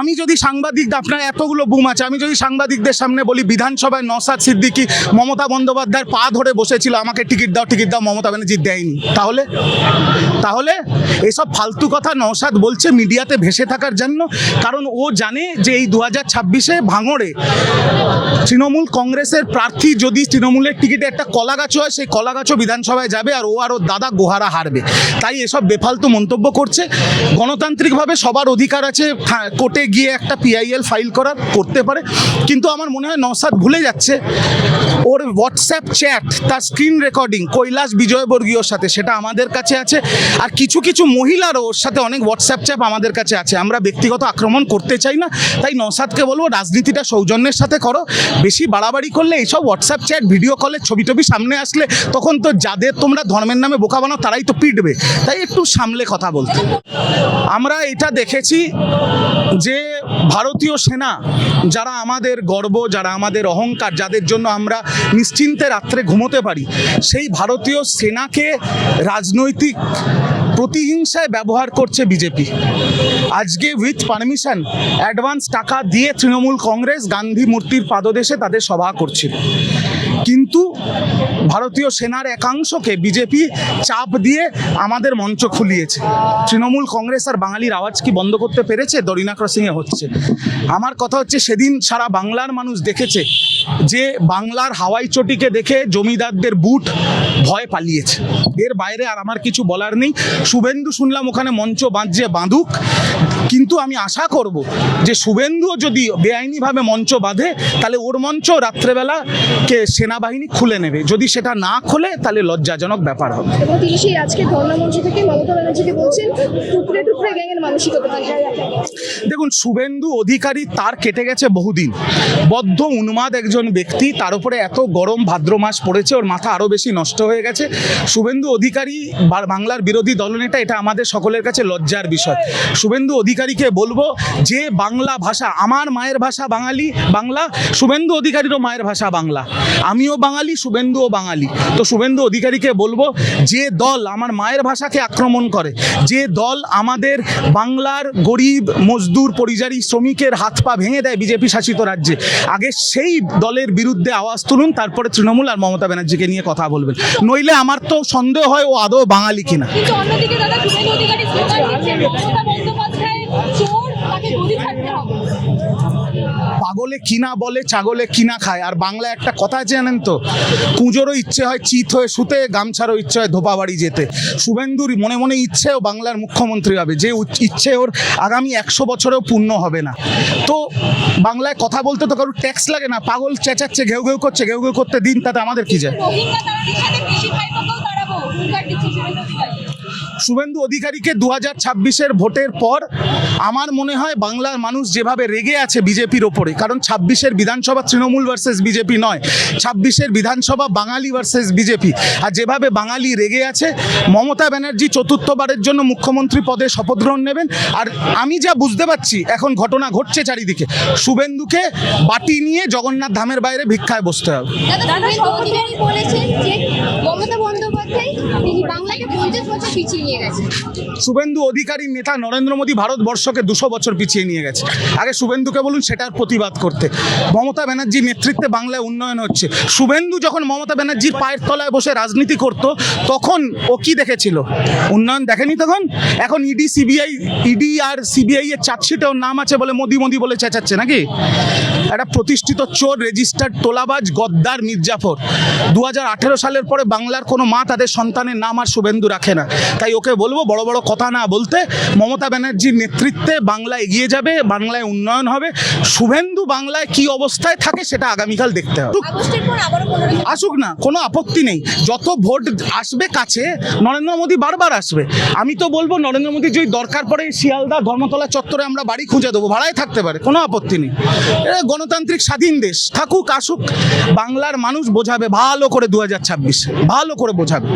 আমি যদি সাংবাদিক, আপনার এতগুলো বুম আছে, আমি যদি সাংবাদিকদের সামনে বলি, বিধানসভায় নসাদ সিদ্দিকি মমতা বন্দ্যোপাধ্যায়ের পা ধরে বসেছিল, আমাকে টিকিট দাও টিকিট দাও, মমতা ব্যানার্জি দেয়নি। তাহলে? তাহলে? এসব ফালতু কথা নওশাদ বলছে মিডিয়াতে ভেসে থাকার জন্য, কারণ ও জানে যে এই দু হাজার ছাব্বিশে ভাঙড়ে তৃণমূল কংগ্রেসের প্রার্থী যদি তৃণমূলের টিকিটে একটা কলা গাছ হয়, সেই কলা গাছও বিধানসভায় যাবে আর ও আর ওর দাদা গোহারা হারবে। তাই এসব বেফালতু মন্তব্য করছে। গণতান্ত্রিকভাবে সবার অধিকার আছে কোর্টে গিয়ে একটা পিআইএল ফাইল করার করতে পারে। কিন্তু আমার মনে হয় নসাদ ভুলে যাচ্ছে। ওর হোয়াটসঅ্যাপ চ্যাট তার স্ক্রিন রেকর্ডিং কৈলাস বিজয়বর্গীয়র সাথে, সেটা আমাদের কাছে আছে। আর কিছু কিছু মহিলারও ওর সাথে অনেক হোয়াটসঅ্যাপ চ্যাপ আমাদের কাছে আছে। আমরা ব্যক্তিগত আক্রমণ করতে চাই না। তাই নসাদকে বলব, রাজনীতিটা সৌজন্যের সাথে করো। বেশি বাড়াবাড়ি করলে এইসব হোয়াটসঅ্যাপ চ্যাট ভিডিও কলের ছবি টবি সামনে আসলে তখন তো যাদের তোমরা ধর্মের নামে বোকা বানাও, তারাই তো পিটবে। তাই একটু সামলে কথা বলতে। আমরা এটা দেখেছি যে ভারতীয় সেনা, যারা আমাদের গর্ব, যারা আমাদের অহংকার, যাদের জন্য আমরা নিশ্চিন্তে রাত্রে ঘুমোতে পারি, সেই ভারতীয় সেনাকে রাজনৈতিক প্রতিহিংসায় ব্যবহার করছে বিজেপি। আজকে উইথ পারমিশন অ্যাডভান্স টাকা দিয়ে তৃণমূল কংগ্রেস গান্ধী মূর্তির পাদদেশে তাদের সভা করছিল। কিন্তু ভারতীয় সেনার একাংশকে বিজেপি চাপ দিয়ে আমাদের মঞ্চ খুলিয়েছে। তৃণমূল কংগ্রেস আর বাঙালির আওয়াজ কি বন্ধ করতে পেরেছে? দরিনা ক্রসিংয়ে হচ্ছে। আমার কথা হচ্ছে সেদিন সারা বাংলার মানুষ দেখেছে যে বাংলার হাওয়াই চটিকে দেখে জমিদারদের বুট ভয় পালিয়েছে। এর বাইরে আর আমার কিছু বলার নেই। শুভেন্দু শুনলাম ওখানে মঞ্চ বাঁধছে বাঁধুক। কিন্তু আমি আশা করব যে শুভেন্দুও যদি বেআইনিভাবে মঞ্চ বাঁধে তাহলে ওর মঞ্চ রাত্রেবেলা কে সেনাবাহিনী খুলে নেবে। যদি সেটা না খোলে তাহলে লজ্জাজনক ব্যাপার হবে। এবং তিনি সেই আজকে ধর্ণামঞ্চ থেকে মমতা ব্যানার্জিকে বলছেন টুকরে টুকরে গ্যাংয়ের মানসিকতা দেখুন শুভেন্দু অধিকারী তার কেটে গেছে বহুদিন। বদ্ধ উন্মাদ একজন ব্যক্তি তার উপরে এত গরম ভাদ্র মাস পড়েছে ওর মাথা আরও বেশি নষ্ট হয়ে গেছে। শুভেন্দু অধিকারী বাংলার বিরোধী দলনেতা এটা আমাদের সকলের কাছে লজ্জার বিষয়। শুভেন্দু অধিকারীকে বলব যে বাংলা ভাষা, আমার মায়ের ভাষা বাঙালি, বাংলা, শুভেন্দু অধিকারীরও মায়ের ভাষা বাংলা। আমিও বাঙালি, শুভেন্দুও বাঙালি। তো শুভেন্দু অধিকারীকে বলব যে দল আমার মায়ের ভাষাকে আক্রমণ করে, যে দল আমাদের বাংলার গরিব, মজদুর পরিযারী শ্রমিকের হাত পা ভেঙে দেয় বিজেপি শাসিত রাজ্যে, আগে সেই দলের বিরুদ্ধে আওয়াজ তুলুন, তারপরে তৃণমূল আর মমতা ব্যানার্জিকে নিয়ে কথা বলবেন। নইলে আমার তো সন্দেহ হয় ও আদৌ বাঙালি কিনা। অন্যদিকে দাদা অধিকারী স্লোগান দিচ্ছেন মমতা চোর তাকে গদি ছাড়তে হবে। পাগলে কিনা বলে ছাগলে কিনা খায়। আর বাংলা একটা কথা জানেন তো পুজোরও ইচ্ছে হয় চিত হয়ে শুতে গামছারও ইচ্ছে হয় ধোপা বাড়ি যেতে। শুভেন্দুর মনে মনে ইচ্ছেও বাংলার মুখ্যমন্ত্রী হবে যে ইচ্ছে ওর আগামী একশো বছরেও পূর্ণ হবে না। তো বাংলায় কথা বলতে তো কারোর ট্যাক্স লাগে না পাগল চেঁচাচ্ছে ঘেউ ঘেউ করছে ঘেউ ঘেউ করতে দিন তাতে আমাদের কি যায়? শুভেন্দু অধিকারীকে দু হাজার ছাব্বিশের ভোটের পর আমার মনে হয় বাংলার মানুষ যেভাবে রেগে আছে বিজেপির ওপরে, কারণ ছাব্বিশের বিধানসভা তৃণমূল ভার্সেস বিজেপি নয়, ছাব্বিশের বিধানসভা বাঙালি ভার্সেস বিজেপি। আর যেভাবে বাঙালি রেগে আছে, মমতা ব্যানার্জি চতুর্থবারের জন্য মুখ্যমন্ত্রী পদে শপথ গ্রহণ নেবেন। আর আমি যা বুঝতে পারছি, এখন ঘটনা ঘটছে চারিদিকে। শুভেন্দুকে বাটি নিয়ে জগন্নাথ ধামের বাইরে ভিক্ষায় বসতে হবে দাদা শুভেন্দু অধিকারী বলেছেন যে মমতা বন্দ্যোপাধ্যায় তিনি বাংলাকে পঞ্চাশ বছর পিছিয়ে নিয়ে গেছেন শুভেন্দু অধিকারী নেতা নরেন্দ্র মোদী ভারতবর্ষকে দুশো বছর পিছিয়ে নিয়ে গেছে। আগে শুভেন্দুকে বলুন, সেটার প্রতিবাদ করতে। মমতা ব্যানার্জির নেতৃত্বে বাংলায় উন্নয়ন হচ্ছে। শুভেন্দু যখন মমতা ব্যানার্জির পায়ের তলায় বসে রাজনীতি করত, তখন ও কি দেখেছিল? উন্নয়ন দেখেনি তখন? এখন ইডি, সিবিআই, ইডি আর সিবিআই এর চার্জশিটে ওর নাম আছে বলে মোদি মোদি বলে চেঁচাচ্ছে নাকি? একটা প্রতিষ্ঠিত চোর, রেজিস্টার্ড তোলাবাজ, গদ্দার, মির্জাফর। দু হাজার আঠেরো সালের পরে বাংলার কোনো মা তাদের সন্তানের নাম আর শুভেন্দু রাখে না। তাই ওকে বলব বড় বড় কথা না বলতে মমতা ব্যানার্জির নেতৃত্বে বাংলা এগিয়ে যাবে বাংলায় উন্নয়ন হবে। শুভেন্দু বাংলায় কি অবস্থায় থাকে সেটা আগামীকাল দেখতে হবে। আসুক না কোনো আপত্তি নেই। যত ভোট আসবে কাছে নরেন্দ্র মোদী বারবার আসবে। আমি তো বলব নরেন্দ্র মোদী যদি দরকার পড়ে শিয়ালদা ধর্মতলা চত্বরে আমরা বাড়ি খুঁজে দেবো ভাড়ায় থাকতে পারে কোনো আপত্তি নেই। এটা গণতান্ত্রিক স্বাধীন দেশ থাকুক আসুক বাংলার মানুষ বোঝাবে ভালো করে দুহাজার ছাব্বিশ ভালো করে বোঝাবে।